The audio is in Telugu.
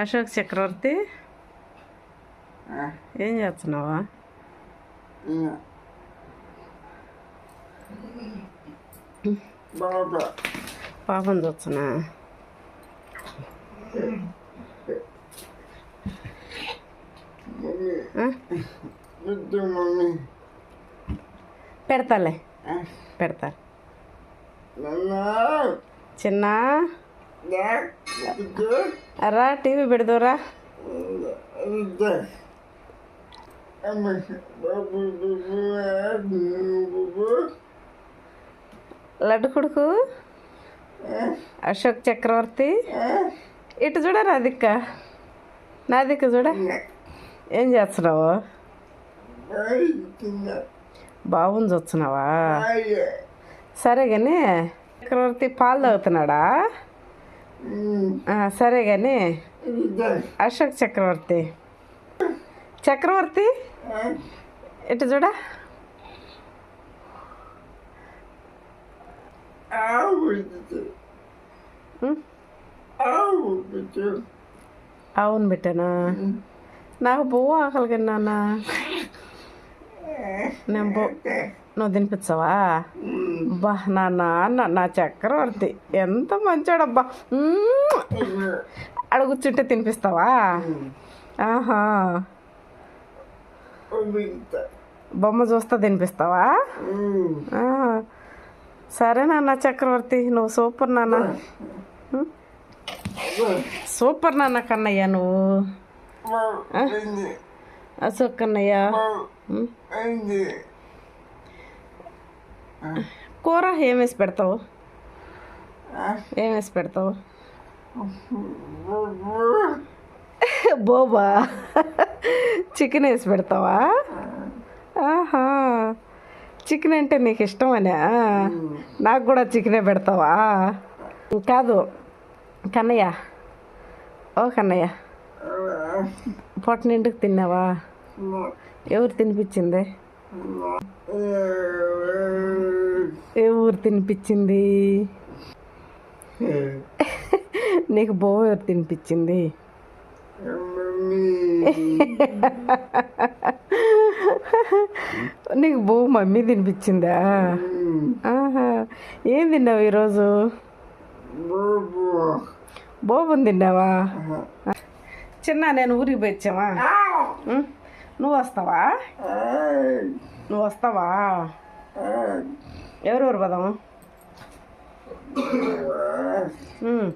అశోక్ చక్రవర్తి. ఏం చేస్తున్నావా? పాపం చూస్తున్నా. పెడతాలే. పెడతా. చిన్న? అరా టీవీ పెడదురా లడ్డు కొడుకు అశోక్ చక్రవర్తి. ఇటు చూడ నా దిక్క? నా దిక్కు చూడ. ఏం చేస్తున్నావు? బాగుంది చూస్తున్నావా? సరే కానీ చక్రవర్తి పాలు తాగుతున్నాడా? ఆ, సరే కానీ అశోక్ చక్రవర్తి చక్రవర్తి ఇటు చూడ ఉం? అవును బిడ్డనా నాకు బువ్వ ఆకలి కన్నా నేను బో నువ్వు తినిపించవా బా నా నాన్న నా చక్రవర్తి ఎంత మంచోడబ్బా. కూర్చుంటే తినిపిస్తావా? ఆహా. బొమ్మ చూస్తా తినిపిస్తావా? సరే నాన్న చక్రవర్తి నువ్వు సూపర్ నాన్న? సూపర్ నాన్న కన్నయ్య నువ్వు. అశోక్ కన్నయ్య? కూర ఏం వేసి పెడతావు ఏం వేసి పెడతావు బోబా చికెన్ వేసి పెడతావా ఆహా చికెన్ అంటే నీకు ఇష్టమనే నాకు కూడా చికెనే పెడతావా కాదు కన్నయ్య ఓ కన్నయ్య పొట్ట నిండుకు తిన్నావా ఎవరు తినిపించింది? ఊరు తినిపించింది? నీకు బో ఎవరు తినిపించింది? నీకు బో మమ్మీ తినిపించిందా? ఆహా. ఏం తిన్నావు ఈరోజు? బోబుని తిన్నావా? చిన్న నేను ఊరికి పోయి? నువ్వు వస్తావా? నువ్వు వస్తావా? ఎవరెవరు పదాము.